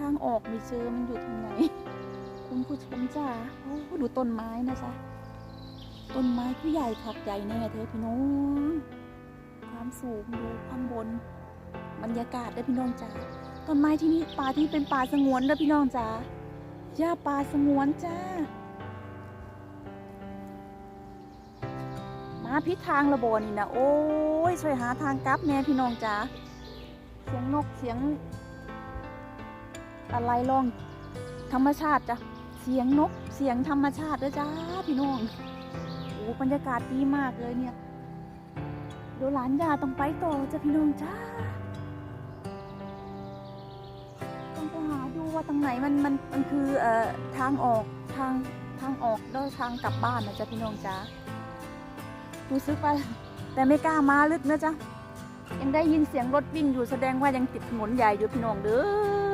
ทางออกไม่เจอมันอยู่ทางไหน คุณผู้ชมจ้าโอ้ดูต้นไม้นะจ๊ะต้นไม้ผู้ใหญ่ขักใหญ่แน่เธอพี่น้องความสูงดูข้างบน บรรยากาศเด้อพี่น้องจ้าต้นไม้ที่นี่ป่าที่เป็นป่าสงวนเด้อพี่น้องจ้าย่าป่าสงวนจ้ามาพิดทางระบนี่นะโอ้ยช่วยหาทางกลับแม่พี่น้องจ้าเสียงนกเสียง อะไรลอง ธรรมชาติจ้ะ เสียงนก เสียงธรรมชาติเด้อจ้าพี่น้องโอ้บรรยากาศดีมากเลยเนี่ยเดี๋ยวหลานยาต้องไปต่อจ้ะพี่น้องจ้าต้องไปหาดูว่าตรงไหนมันมันมันคือเอ่อทางออกทางทางออกแล้วทางกลับบ้านนะจ้ะพี่น้องจ้ารู้สึกว่าแต่ไม่กล้ามาลึกนะจ๊ะยังได้ยินเสียงรถวิ่งอยู่แสดงว่ายังติดถนนใหญ่อยู่พี่น้องเด้อ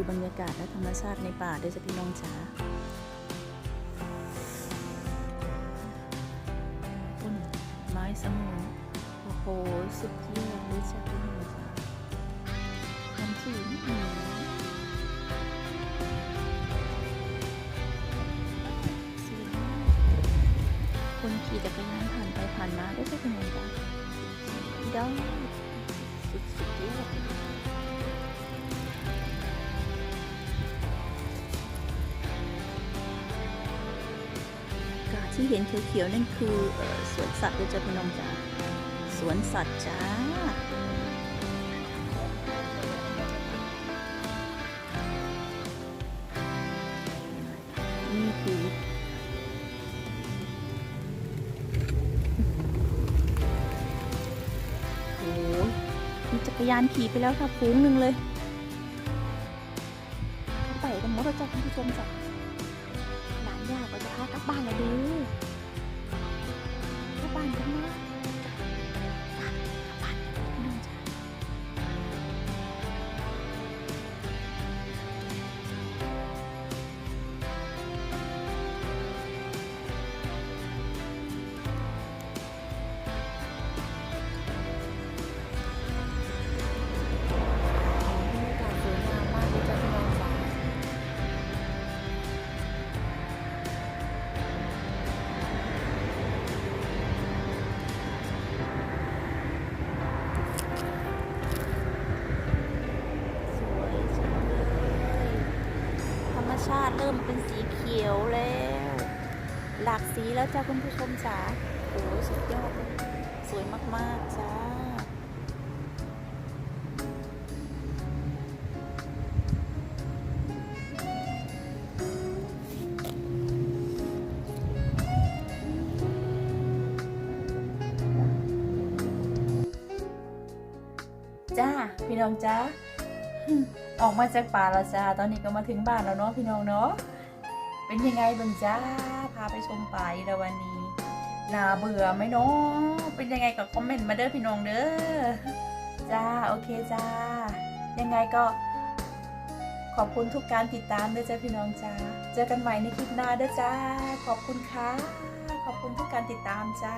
ดูบรรยากาศและธรรมชาติในป่าด้วยจ้ะพี่น้องจ๋าต้นไม้สมุนโอ้โห สุดยอดเลยจ้ะพี่น้องจ้ะน้ำจืดอืมสวยมากคนขี่จักรยานผ่านไปผ่านมาได้จ้ะพี่น้องจ้ะดาวสุด ที่เห็นเขียวๆนั่นคือออสวนสัตว์เลยจ้ะพี่น้องจ้ะสวนสัตว์จ้านี่คือโอ้มีจักรยานขี่ไปแล้วค่ะฟูงหนึ่งเลยไปกันหมดแล้วจ้ะคุณผู้ชมจ้ะหลานยากก็จะพากลับบ้านแล้ว เริ่มเป็นสีเขียวแล้ว หลากสีแล้วจ้าคุณผู้ชมจ๋าโอ้ยสุดยอดเลยสวยมากๆจ้าจ้า พี่น้องจ้า ออกมาจากป่าแล้วจ้า ตอนนี้ก็มาถึงบ้านแล้วเนาะพี่น้องเนาะ เป็นยังไงบ้างจ้า พาไปชมป่าอีกววันนี้น่าเบื่อไหมเนาะ เป็นยังไงก็คอมเมนต์มาเด้อพี่น้องเด้อ จ้า โอเคจ้า ยังไงก็ขอบคุณทุกการติดตามด้วยจ้าพี่น้องจ้า เจอกันใหม่ในคลิปหน้าเด้อจ้า ขอบคุณค่ะ ขอบคุณทุกการติดตามจ้า